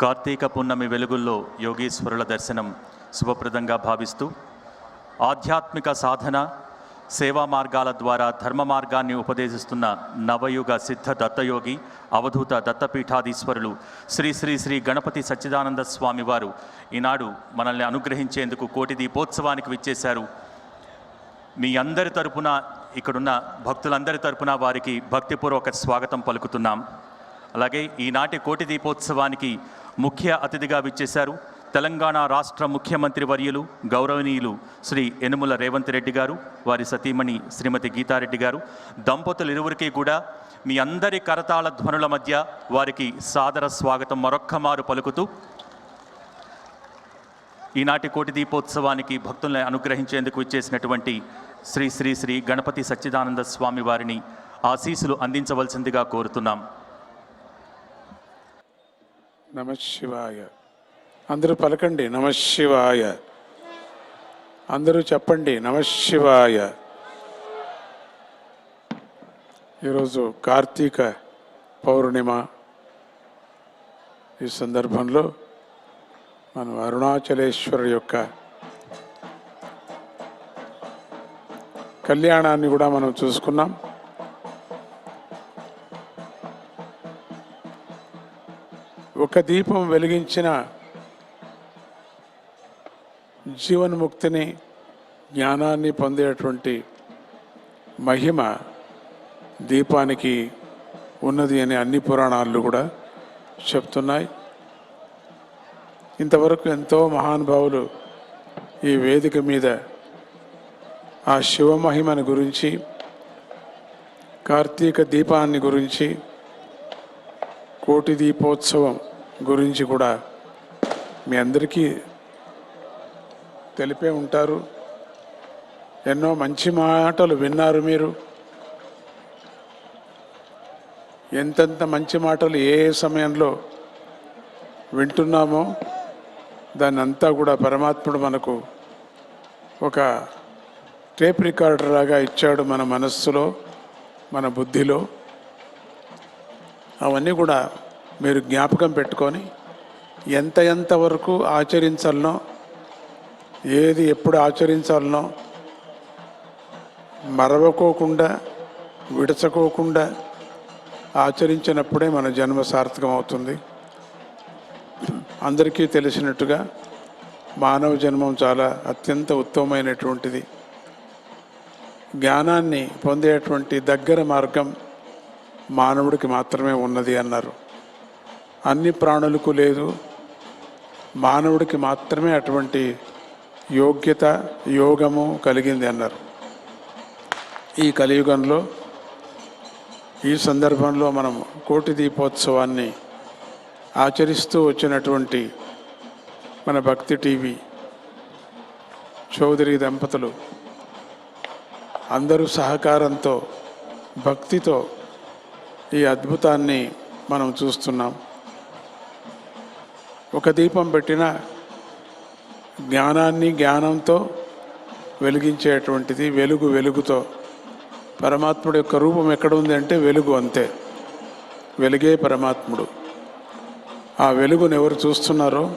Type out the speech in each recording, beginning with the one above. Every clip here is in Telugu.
కార్తీక పున్నమి వెలుగుల్లో యోగీశ్వరుల దర్శనం శుభప్రదంగా భావిస్తూ ఆధ్యాత్మిక సాధన సేవా మార్గాల ద్వారా ధర్మ మార్గాన్ని ఉపదేశిస్తున్న నవయుగ సిద్ధ దత్తయోగి అవధూత దత్తపీఠాధీశ్వరులు శ్రీ శ్రీ శ్రీ గణపతి సచ్చిదానంద స్వామి వారు ఈనాడు మనల్ని అనుగ్రహించేందుకు కోటి దీపోత్సవానికి విచ్చేశారు. మీ అందరి తరపున ఇక్కడున్న భక్తులందరి తరపున వారికి భక్తిపూర్వక స్వాగతం పలుకుతున్నాం. అలాగే ఈనాటి కోటి దీపోత్సవానికి ముఖ్య అతిథిగా విచ్చేశారు తెలంగాణ రాష్ట్ర ముఖ్యమంత్రి వర్యులు గౌరవనీయులు శ్రీ ఎనుముల రేవంత్ రెడ్డి గారు వారి సతీమణి శ్రీమతి గీతారెడ్డి గారు. దంపతులు ఇరువురికి కూడా మీ అందరి కరతాళ ధ్వనుల మధ్య వారికి సాదర స్వాగతం మరొక్కమారు పలుకుతూ ఈనాటి కోటి దీపోత్సవానికి భక్తుల్ని అనుగ్రహించేందుకు ఇచ్చేసినటువంటి శ్రీ శ్రీ శ్రీ గణపతి సచ్చిదానంద స్వామి వారిని ఆశీసులు అందించవలసిందిగా కోరుతున్నాం. నమశివాయ అందరూ పలకండి నమశివాయ అందరూ చెప్పండి నమశివాయ ఈరోజు కార్తీక పౌర్ణిమ. ఈ సందర్భంలో మనం అరుణాచలేశ్వరు యొక్క కళ్యాణాన్ని కూడా మనం చూసుకున్నాం. ఒక దీపం వెలిగించిన జీవన్ముక్తిని జ్ఞానాన్ని పొందేటువంటి మహిమ దీపానికి ఉన్నది అని అన్ని పురాణాలు కూడా చెప్తున్నాయి. ఇంతవరకు ఎంతో మహానుభావులు ఈ వేదిక మీద ఆ శివమహిమను గురించి కార్తీక దీపాన్ని గురించి కోటి దీపోత్సవం గురించి కూడా మీ అందరికీ తెలిపే ఉంటారు. ఎన్నో మంచి మాటలు విన్నారు మీరు. ఎంతెంత మంచి మాటలు ఏ సమయంలో వింటున్నామో దాన్ని అంతా కూడా పరమాత్ముడు మనకు ఒక టేప్ రికార్డర్ లాగా ఇచ్చాడు మన మనస్సులో మన బుద్ధిలో. అవన్నీ కూడా మీరు జ్ఞాపకం పెట్టుకొని ఎంత ఎంత వరకు ఆచరించాలనో ఏది ఎప్పుడు ఆచరించాలనో మరవకోకుండా విడచకోకుండా ఆచరించినప్పుడే మన జన్మ సార్థకం అవుతుంది అందరికీ తెలిసినట్టుగా మానవ జన్మం చాలా అత్యంత ఉత్తమమైనటువంటిది. జ్ఞానాన్ని పొందేటువంటి దగ్గర మార్గం మానవుడికి మాత్రమే ఉన్నది అన్నారు. అన్ని ప్రాణులకు లేదు. మానవుడికి మాత్రమే అటువంటి యోగ్యత యోగము కలిగింది అన్నారు. ఈ కలియుగంలో ఈ సందర్భంలో మనం కోటి దీపోత్సవాన్ని ఆచరిస్తూ వచ్చినటువంటి మన భక్తి టీవీ చౌదరి దంపతులు అందరూ సహకారంతో భక్తితో ఈ అద్భుతాన్ని మనం చూస్తున్నాం. ఒక దీపం పెట్టిన జ్ఞానాన్ని జ్ఞానంతో వెలిగించేటువంటిది వెలుగు వెలుగుతో. పరమాత్ముడు యొక్క రూపం ఎక్కడ ఉంది అంటే వెలుగు అంతే. వెలుగే పరమాత్ముడు. ఆ వెలుగును ఎవరు చూస్తున్నారో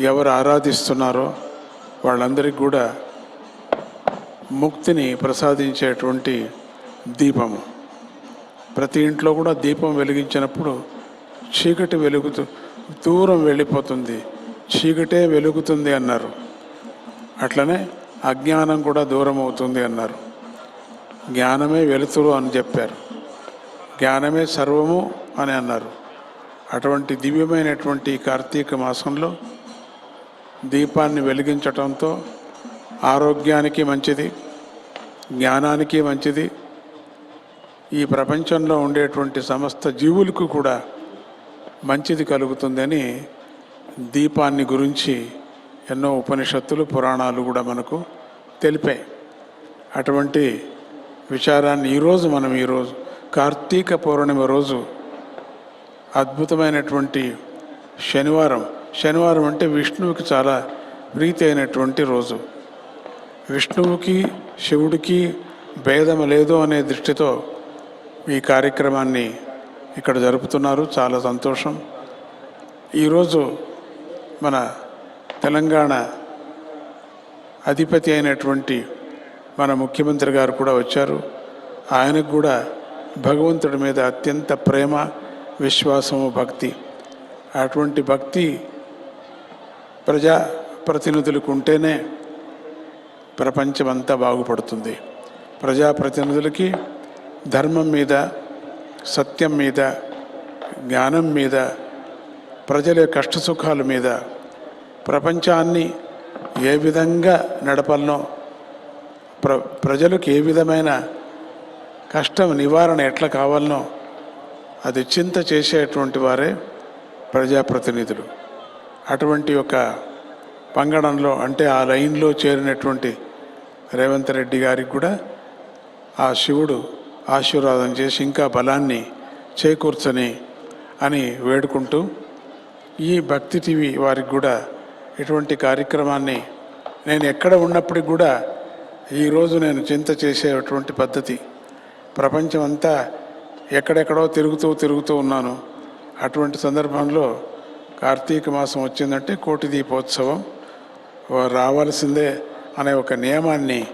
ఎవరు ఆరాధిస్తున్నారో వాళ్ళందరికీ కూడా ముక్తిని ప్రసాదించేటువంటి దీపము. ప్రతి ఇంట్లో కూడా దీపం వెలిగించినప్పుడు చీకటి వెలుగుతూ దూరం వెళ్ళిపోతుంది. చీకటే వెలుగుతుంది అన్నారు. అట్లనే అజ్ఞానం కూడా దూరం అవుతుంది అన్నారు. జ్ఞానమే వెలుతురు అని చెప్పారు. జ్ఞానమే సర్వము అని అన్నారు. అటువంటి దివ్యమైనటువంటి కార్తీక మాసంలో దీపాన్ని వెలిగించటంతో ఆరోగ్యానికి మంచిది జ్ఞానానికి మంచిది. ఈ ప్రపంచంలో ఉండేటువంటి సమస్త జీవులకు కూడా మంచిది కలుగుతుందని దీపాన్ని గురించి ఎన్నో ఉపనిషత్తులు పురాణాలు కూడా మనకు తెలిపాయి. అటువంటి విచారాన్ని ఈరోజు మనం ఈరోజు కార్తీక పౌర్ణమి రోజు అద్భుతమైనటువంటి శనివారం శనివారం అంటే విష్ణువుకి చాలా ప్రీతి అయినటువంటి రోజు. విష్ణువుకి శివుడికి భేదం లేదు అనే దృష్టితో ఈ కార్యక్రమాన్ని ఇక్కడ జరుపుతున్నారు. చాలా సంతోషం. ఈరోజు మన తెలంగాణ అధిపతి అయినటువంటి మన ముఖ్యమంత్రి గారు కూడా వచ్చారు. ఆయనకు కూడా భగవంతుడి మీద అత్యంత ప్రేమ విశ్వాసము భక్తి. అటువంటి భక్తి ప్రజా ప్రతినిధులకు ఉంటేనే ప్రపంచమంతా బాగుపడుతుంది. ప్రజాప్రతినిధులకి ధర్మం మీద సత్యం మీద జ్ఞానం మీద ప్రజల కష్ట సుఖాల మీద ప్రపంచాన్ని ఏ విధంగా నడపాలనో ప్ర ప్రజలకు ఏ విధమైన కష్టం నివారణ ఎట్లా కావాలనో అది చింత చేసేటువంటి వారే ప్రజాప్రతినిధులు. అటువంటి ఒక పంగడంలో అంటే ఆ లైన్లో చేరినటువంటి రేవంత్ రెడ్డి గారికి కూడా ఆ శివుడు ఆశీర్వాదం చేసి ఇంకా బలాన్ని చేకూర్చని అని వేడుకుంటూ ఈ భక్తి టీవీ వారికి కూడా ఇటువంటి కార్యక్రమాన్ని నేను ఎక్కడ ఉన్నప్పటికి కూడా ఈరోజు నేను చింత చేసేటువంటి పద్ధతి. ప్రపంచం అంతా ఎక్కడెక్కడో తిరుగుతూ తిరుగుతూ ఉన్నాను. అటువంటి సందర్భంలో కార్తీక మాసం వచ్చిందంటే కోటి దీపోత్సవం. రావాల్సిందే అనే ఒక నియమాన్ని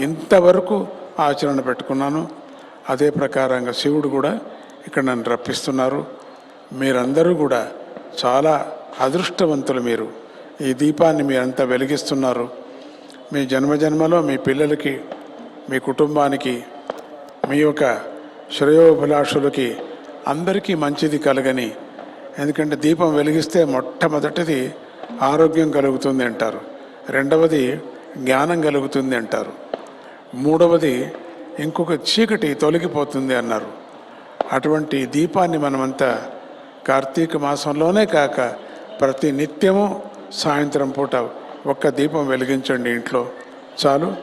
ఇంతవరకు ఆచరణ పెట్టుకున్నాను. అదే ప్రకారంగా శివుడు కూడా ఇక్కడ నన్ను రప్పిస్తున్నారు. మీరందరూ కూడా చాలా అదృష్టవంతులు మీరు. ఈ దీపాన్ని మీరంతా వెలిగిస్తున్నారు. మీ జన్మజన్మలో మీ పిల్లలకి మీ కుటుంబానికి మీ యొక్క శ్రేయోభిలాషులకి అందరికీ మంచిది కలగని ఎందుకంటే దీపం వెలిగిస్తే మొట్టమొదటిది ఆరోగ్యం కలుగుతుంది అంటారు. రెండవది జ్ఞానం కలుగుతుంది అంటారు. మూడవది ఇంకొక చీకటి తొలగిపోతుంది అన్నారు. అటువంటి దీపాన్ని మనమంతా కార్తీక మాసంలోనే కాక ప్రతి నిత్యము సాయంత్రం పూట ఒక్క దీపం వెలిగించండి ఇంట్లో. చాలు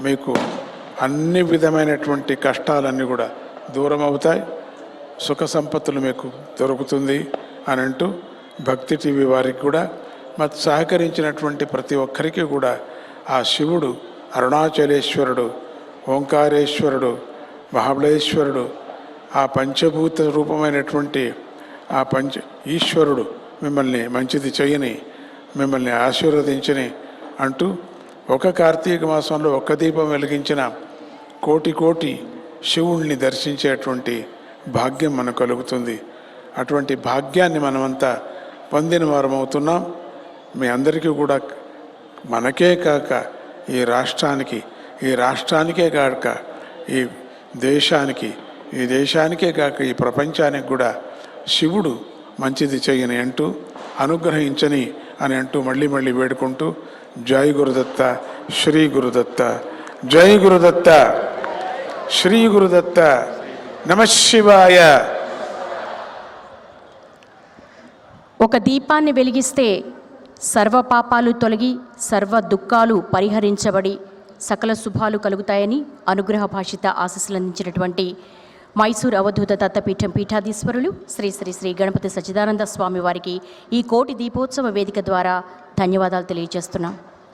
మీకు అన్ని విధమైనటువంటి కష్టాలన్నీ కూడా దూరం అవుతాయి సుఖ సంపత్తులు మీకు దొరుకుతుంది అని అంటూ భక్తి టీవీ వారికి కూడా మరి సహకరించినటువంటి ప్రతి ఒక్కరికి కూడా ఆ శివుడు అరుణాచలేశ్వరుడు ఓంకారేశ్వరుడు మహాబలేశ్వరుడు ఆ పంచభూత రూపమైనటువంటి ఆ పంచ ఈశ్వరుడు మిమ్మల్ని మంచిది చేయని మిమ్మల్ని ఆశీర్వదించని అంటూ ఒక కార్తీక మాసంలో ఒక్క దీపం వెలిగించిన కోటి కోటి శివుణ్ణి దర్శించేటువంటి భాగ్యం మనకు కలుగుతుంది. అటువంటి భాగ్యాన్ని మనమంతా పొందిన వారమవుతున్నాం. మీ అందరికీ కూడా మనకే కాక ఈ రాష్ట్రానికి ఈ రాష్ట్రానికే కాక ఈ దేశానికి ఈ దేశానికే కాక ఈ ప్రపంచానికి కూడా శివుడు మంచిది చేయని అంటూ అనుగ్రహించని అని అంటూ మళ్ళీ మళ్ళీ వేడుకుంటూ జై గురుదత్త శ్రీ గురుదత్త జై గురుదత్త శ్రీ గురుదత్త నమశివాయ ఒక దీపాన్ని వెలిగిస్తే సర్వ పాపాలు తొలగి సర్వ దుఃఖాలు పరిహరించబడి సకల శుభాలు కలుగుతాయని అనుగ్రహ భాషిత ఆశీస్సులు అందించినటువంటి మైసూర్ అవధూత దత్తపీఠం పీఠాధీశ్వరులు శ్రీ శ్రీ శ్రీ గణపతి సచ్చిదానంద స్వామి వారికి ఈ కోటి దీపోత్సవ వేదిక ద్వారా ధన్యవాదాలు తెలియజేస్తున్నాం.